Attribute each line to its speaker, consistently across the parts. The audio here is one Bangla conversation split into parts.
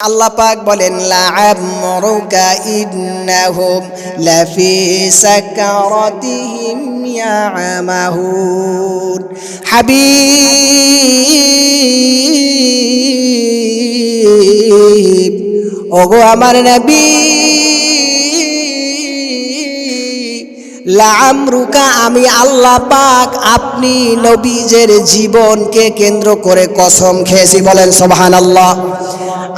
Speaker 1: আল্লাহ পাক বলেন লাআমরুকা ইন্নাহুম লাফি সাকারাতিহিম ইয়ামাহুন। হাবিব, ওগো আমার নবী লামরুকা আমি আল্লাহ পাক আপনি নবীজের জীবনকে কেন্দ্র করে কসম খেয়েছি। বলেন সোবহান আল্লাহ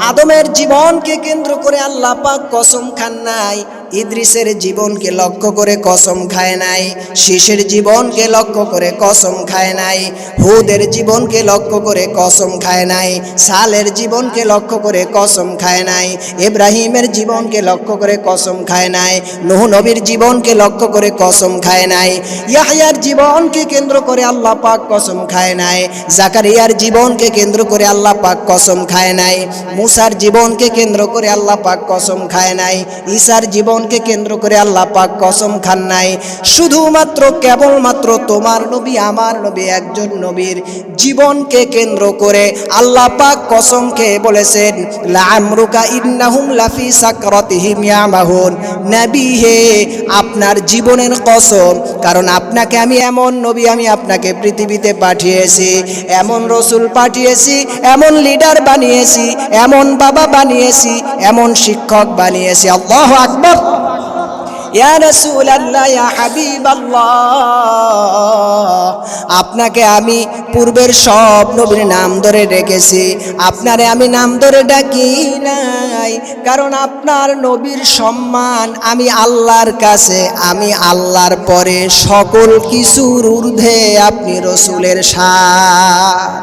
Speaker 1: আদমের জীবনকে কেন্দ্র করে আল্লাহ পাক কসম খান নাই। ইদ্রিসের জীবনকে লক্ষ্য করে কসম খায় নাই শীষের জীবনকে লক্ষ্য করে কসম খায় নাই, হুদের জীবনকে লক্ষ্য করে কসম খায় নাই, সালের জীবনকে লক্ষ্য করে কসম খায় নাই, ইব্রাহিমের জীবনকে লক্ষ্য করে কসম খায় নাই, নুহ নবীর জীবনকে লক্ষ্য করে কসম খায় নাই, ইয়াহয়ার জীবনকে কেন্দ্র করে আল্লাহ পাক কসম খায় নাই, জাকারিয়ার জীবনকে কেন্দ্র করে আল্লাহ পাক কসম খায় নাই, মুসার জীবনকে কেন্দ্র করে আল্লাহ পাক কসম খায় নাই, ঈসার জীবনকে কেন্দ্র করে আল্লাহ পাক কসম খান নাই। শুধুমাত্র কেবলমাত্র তোমার নবী, আমার নবী, একজন নবীর জীবনকে কেন্দ্র করে আল্লাহ পাক কসম খেয়ে বলেছেন লামরুকা ইন্নাহুম লাফি সাকরাতিহিম ইয়ামাহুন। নবী হে, আপনার জীবনের কসম, কারণ আপনাকে আমি এমন নবী আমি আপনাকে পৃথিবীতে পাঠিয়েছি, এমন রসুল পাঠিয়েছি, এমন লিডার বানিয়েছি, এমন বাবা বানিয়েছি, এমন শিক্ষক বানিয়েছি। আল্লাহ আকবর। ইয়া রাসূলুল্লাহ, ইয়া আপনাকে আমি পূর্বের সব নবীর নাম ধরে রেখেছি আপনারে আমি নাম ধরে ডাকি নাই, কারণ আপনার নবীর সম্মান আমি আল্লাহর কাছে, আমি আল্লাহর পরে সকল কিছুর ঊর্ধ্বে আপনি রসুলের সা